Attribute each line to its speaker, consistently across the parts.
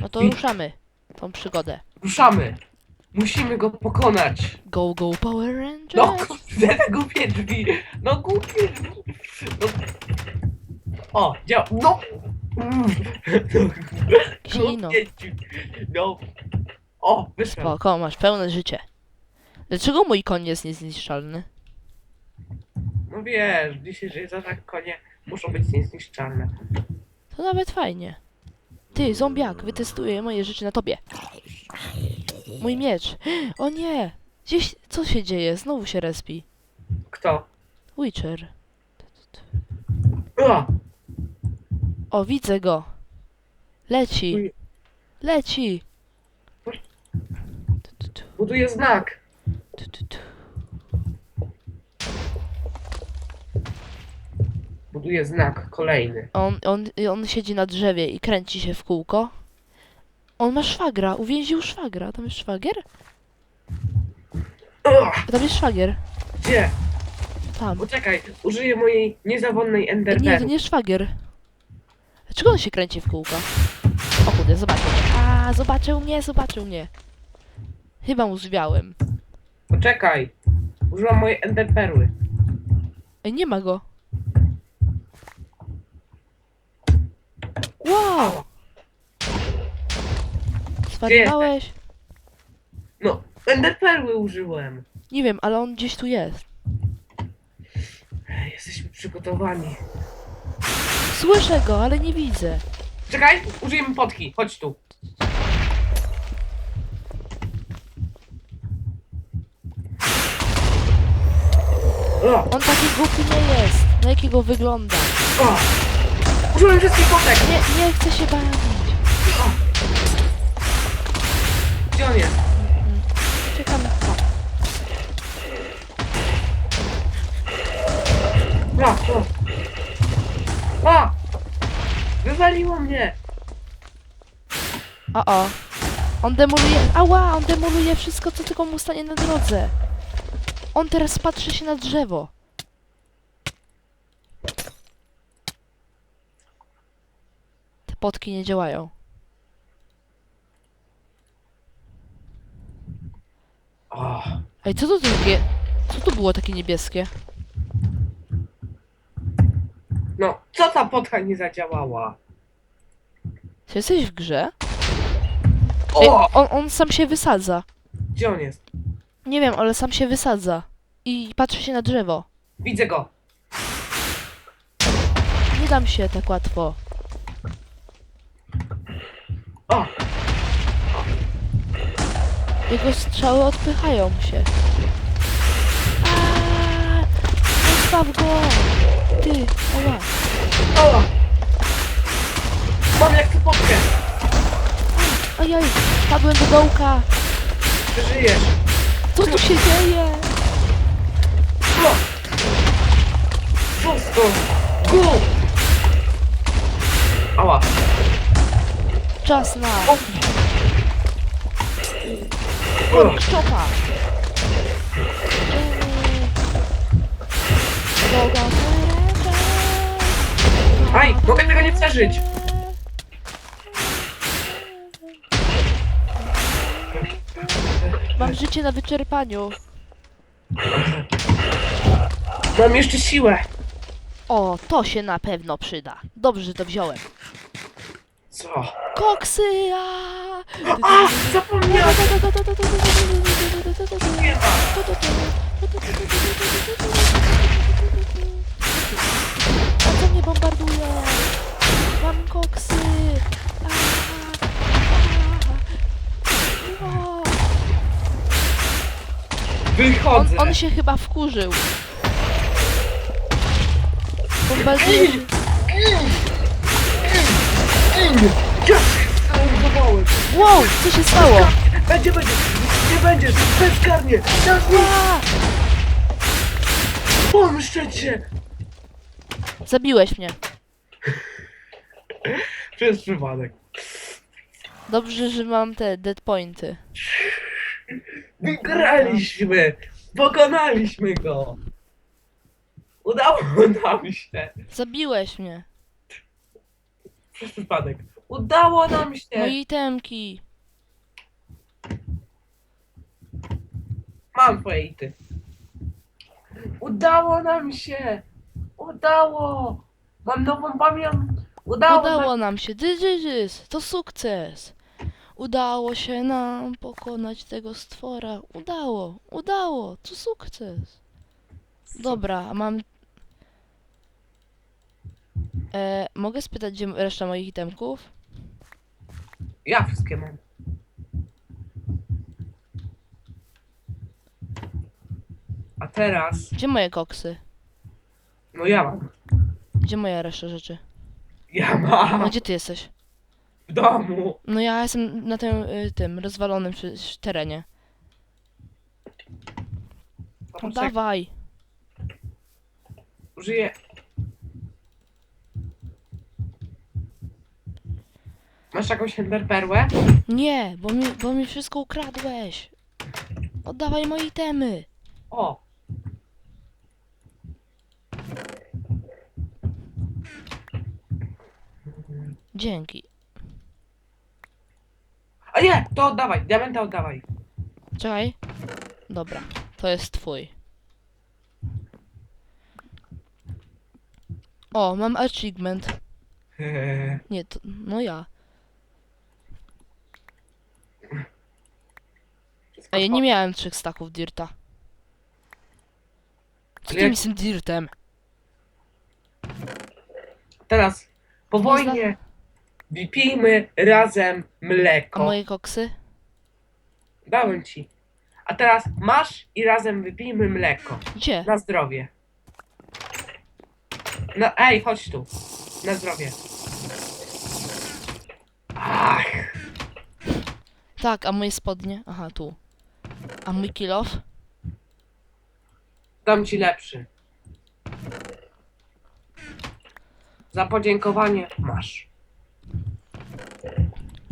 Speaker 1: No to ruszamy tą przygodę.
Speaker 2: Ruszamy! Musimy go pokonać!
Speaker 1: Go, go, Power Rangers!
Speaker 2: No kurde, te głupie drzwi! No głupie drzwi! No. O, działa! No! Mm. Głupie drzwi. No! O, wyszedł!
Speaker 1: Spoko, masz pełne życie. Dlaczego mój koń jest niezniszczalny?
Speaker 2: No wiesz, w dzisiejszych czasach konie muszą być niezniszczalne.
Speaker 1: To nawet fajnie. Ty, zombiak, wytestuję moje rzeczy na tobie. Mój miecz. O nie! Gdzieś, co się dzieje? Znowu się respi.
Speaker 2: Kto?
Speaker 1: Witcher.
Speaker 2: O!
Speaker 1: O, widzę go. Leci. Leci. Tu,
Speaker 2: Buduje znak!
Speaker 1: Tu, tu, tu.
Speaker 2: Buduje znak kolejny.
Speaker 1: On, on, on siedzi na drzewie i kręci się w kółko. On ma szwagra, uwięził szwagra. Tam jest szwagier?
Speaker 2: O!
Speaker 1: Tam jest szwagier.
Speaker 2: Gdzie?
Speaker 1: Tam.
Speaker 2: Poczekaj, użyję mojej niezawodnej
Speaker 1: Nie, to
Speaker 2: enderpearl.
Speaker 1: nie szwagier. Dlaczego on się kręci w kółko? O kurde, zobaczył mnie. A, zobaczył mnie, zobaczył mnie. Chyba mu zwiałem.
Speaker 2: Poczekaj! Użyłam mojej enderperły.
Speaker 1: Ej, nie ma go. Wow! Zwariowałeś?
Speaker 2: No, enderperły użyłem.
Speaker 1: Nie wiem, ale on gdzieś tu jest.
Speaker 2: Ej, Jesteśmy przygotowani.
Speaker 1: Słyszę go, ale nie widzę.
Speaker 2: Czekaj, użyjemy potki. Chodź tu.
Speaker 1: On taki głupi nie jest. Na jakiego wygląda?
Speaker 2: Użyłem wszystkich potek.
Speaker 1: Nie, nie chce się bawić.
Speaker 2: Gdzie on jest?
Speaker 1: Czekam.
Speaker 2: O, o. O! Wywaliło mnie!
Speaker 1: O, o. On demoluje... Ała, on demoluje wszystko, co tylko mu stanie na drodze. On teraz patrzy się na drzewo. Te potki nie działają.
Speaker 2: O,
Speaker 1: Ej, co to takie... Co to było takie niebieskie?
Speaker 2: no, co ta potka nie zadziałała?
Speaker 1: Czy jesteś w grze? Ej,
Speaker 2: O!
Speaker 1: on, on sam się wysadza.
Speaker 2: Gdzie on jest?
Speaker 1: Nie wiem, ale sam się wysadza. I patrzy się na drzewo.
Speaker 2: Widzę go!
Speaker 1: Nie dam się tak łatwo.
Speaker 2: O!
Speaker 1: Jego strzały odpychają się. Aaaa! Zostaw go! Ty, ała.
Speaker 2: O! Mam jak tu potkę!
Speaker 1: Ojoj, padłem do dołka.
Speaker 2: Przeżyjesz!
Speaker 1: Co tu się dzieje?
Speaker 2: O! Prosto! Go! Ała!
Speaker 1: Czas na!
Speaker 2: O!
Speaker 1: czopa. Droga
Speaker 2: Aj, mogę tego nie przeżyć!
Speaker 1: Życie na wyczerpaniu.
Speaker 2: Mam jeszcze siłę!
Speaker 1: O, to się na pewno przyda. Dobrze, że to wziąłem.
Speaker 2: Co?
Speaker 1: Koksy! A!
Speaker 2: A! Zapomniałem! Nie ma!
Speaker 1: A co mnie bombarduje? Mam koksy! A! O!
Speaker 2: Wychodzę!
Speaker 1: On, on się chyba wkurzył. Bombarduje się.
Speaker 2: Ja!
Speaker 1: Wow, co się stało?
Speaker 2: Będzie, będzie! Nie będziesz! Bezkarnie! Teraz nie!
Speaker 1: A!
Speaker 2: Pomszczę cię!
Speaker 1: Zabiłeś mnie.
Speaker 2: Przez przypadek.
Speaker 1: Dobrze, że mam te dead pointy.
Speaker 2: Wygraliśmy! Pokonaliśmy go! Udało nam się!
Speaker 1: Zabiłeś mnie.
Speaker 2: Przez przypadek. Udało nam się!
Speaker 1: Moje itemki.
Speaker 2: Mam twoje ity. Udało nam się! Udało! Mam nową pamięć! Udało,
Speaker 1: Udało
Speaker 2: nam
Speaker 1: się. Dydzydzys, to sukces. Udało się nam pokonać tego stwora. Udało, udało, to sukces. Dobra, mam... E, mogę spytać, gdzie reszta moich itemków?
Speaker 2: Ja wszystkie mam. A teraz...
Speaker 1: Gdzie moje koksy?
Speaker 2: No ja mam.
Speaker 1: Gdzie moja reszta rzeczy?
Speaker 2: Ja
Speaker 1: A
Speaker 2: mam!
Speaker 1: gdzie ty jesteś?
Speaker 2: W domu!
Speaker 1: No ja jestem na tym, y, tym, rozwalonym przy- terenie. No
Speaker 2: Poczekaj,
Speaker 1: dawaj.
Speaker 2: Użyję... Masz jakąś enderperłę?
Speaker 1: Nie, bo mi, bo mi wszystko ukradłeś. Oddawaj moje itemy.
Speaker 2: O!
Speaker 1: Dzięki.
Speaker 2: A nie! To oddawaj! Diamenta oddawaj!
Speaker 1: Czekaj. Dobra, to jest twój. O, mam achievement. Nie, to, no ja.
Speaker 2: wszystko
Speaker 1: A ja nie miałem trzech staków dirta. Co
Speaker 2: Ale
Speaker 1: ty
Speaker 2: jak-
Speaker 1: mi z tym dirtem?
Speaker 2: Teraz po
Speaker 1: Nie
Speaker 2: wojnie wypijmy razem
Speaker 1: A
Speaker 2: mleko.
Speaker 1: moje koksy?
Speaker 2: Dałem ci. A teraz masz i razem wypijmy mleko.
Speaker 1: Gdzie?
Speaker 2: Na zdrowie. No ej, chodź tu. Na zdrowie. Ach,
Speaker 1: Tak, a moje spodnie? Aha, tu. A mój kilof?
Speaker 2: dam ci lepszy. Za podziękowanie masz.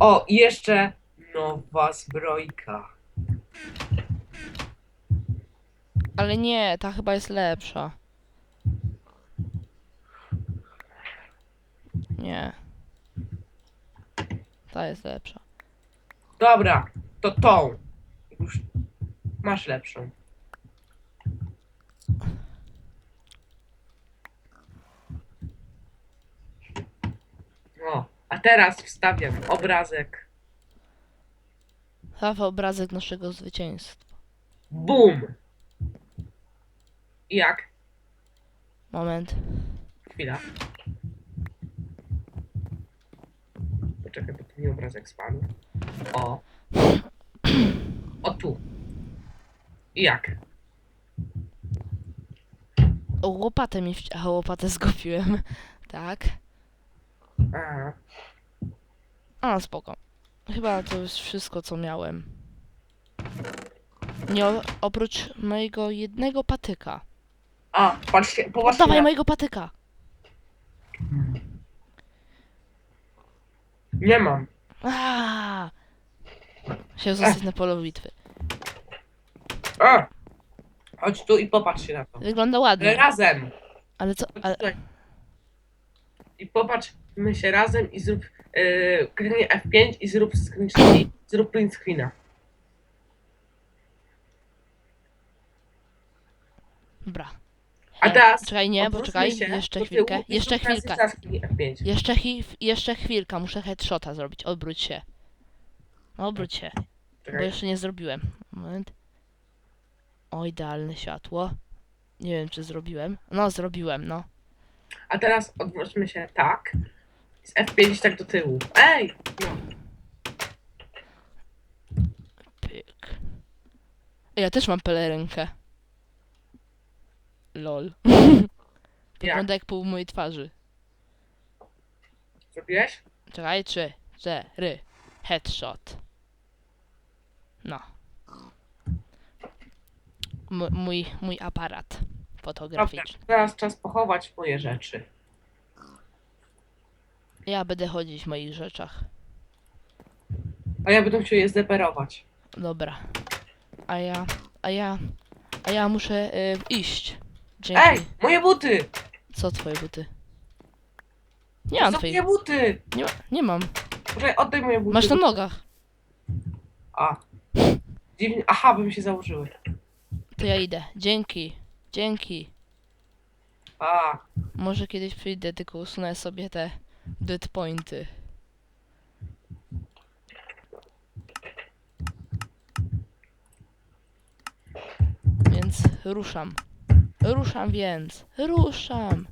Speaker 2: O, i jeszcze nowa zbrojka.
Speaker 1: Ale nie, ta chyba jest lepsza. Nie. Ta jest lepsza.
Speaker 2: Dobra, to tą. Już masz lepszą. O, a teraz wstawiam obrazek.
Speaker 1: Zawa obrazek naszego zwycięstwa.
Speaker 2: Bum! Jak?
Speaker 1: Moment.
Speaker 2: Chwila. Poczekaj, bo tu mi obrazek spadł. O. O tu. Jak?
Speaker 1: O, łopatę mi... wci- A, łopatę zgubiłem. Tak.
Speaker 2: A,
Speaker 1: A, spoko. Chyba to jest wszystko, co miałem. Nie o, oprócz mojego jednego patyka.
Speaker 2: a patrzcie, popatrzcie
Speaker 1: Oddawaj
Speaker 2: na...
Speaker 1: mojego patyka!
Speaker 2: Nie mam.
Speaker 1: Aaaa! Chciał zostać na polu bitwy.
Speaker 2: A! Chodź tu i popatrzcie na to.
Speaker 1: Wygląda ładnie.
Speaker 2: Razem!
Speaker 1: Ale co?
Speaker 2: Chodź
Speaker 1: Ale,
Speaker 2: tutaj. I popatrzmy się razem i zrób yy, kliknij F5 i zrób screen, zrób print screena.
Speaker 1: dobra.
Speaker 2: A teraz
Speaker 1: Czekaj, nie,
Speaker 2: odwróćmy
Speaker 1: poczekaj.
Speaker 2: się
Speaker 1: Jeszcze
Speaker 2: do
Speaker 1: chwilkę.
Speaker 2: i
Speaker 1: Jeszcze
Speaker 2: zrób
Speaker 1: chwilkę.
Speaker 2: jeszcze kliknij F5.
Speaker 1: Jeszcze, chwilka. Muszę headshota zrobić. Odwróć się. Obróć się. Bo
Speaker 2: Czekaj.
Speaker 1: jeszcze nie zrobiłem. Moment. O, idealne światło. Nie wiem, czy zrobiłem. No, zrobiłem, no.
Speaker 2: A teraz odwróćmy się tak. Z F5 tak do tyłu. Ej! No.
Speaker 1: Pyk. Ej, Ja też mam pelerynkę. Lol. Wygląda jak pół mojej twarzy.
Speaker 2: Zrobiłeś?
Speaker 1: Czekaj, trzy, cztery. Headshot. No. M mój, mój aparat
Speaker 2: Dobra,
Speaker 1: fotograficzny.
Speaker 2: teraz czas pochować moje rzeczy.
Speaker 1: Ja będę chodzić w moich rzeczach.
Speaker 2: A ja będę chciał je zdeperować.
Speaker 1: Dobra. A ja, a ja, A ja muszę y, iść. Dzięki.
Speaker 2: Ej, moje buty!
Speaker 1: Co twoje buty? Nie mam
Speaker 2: Co
Speaker 1: twoich.
Speaker 2: moje buty?
Speaker 1: Nie, ma, nie mam.
Speaker 2: Poczekaj, oddaj moje buty.
Speaker 1: Masz na nogach.
Speaker 2: A. Dziwnie. Aha, by mi się założyły.
Speaker 1: To ja idę. Dzięki. Dzięki.
Speaker 2: A.
Speaker 1: Może kiedyś przyjdę, tylko usunę sobie te dead pointy. Więc ruszam. Ruszam więc. Ruszam.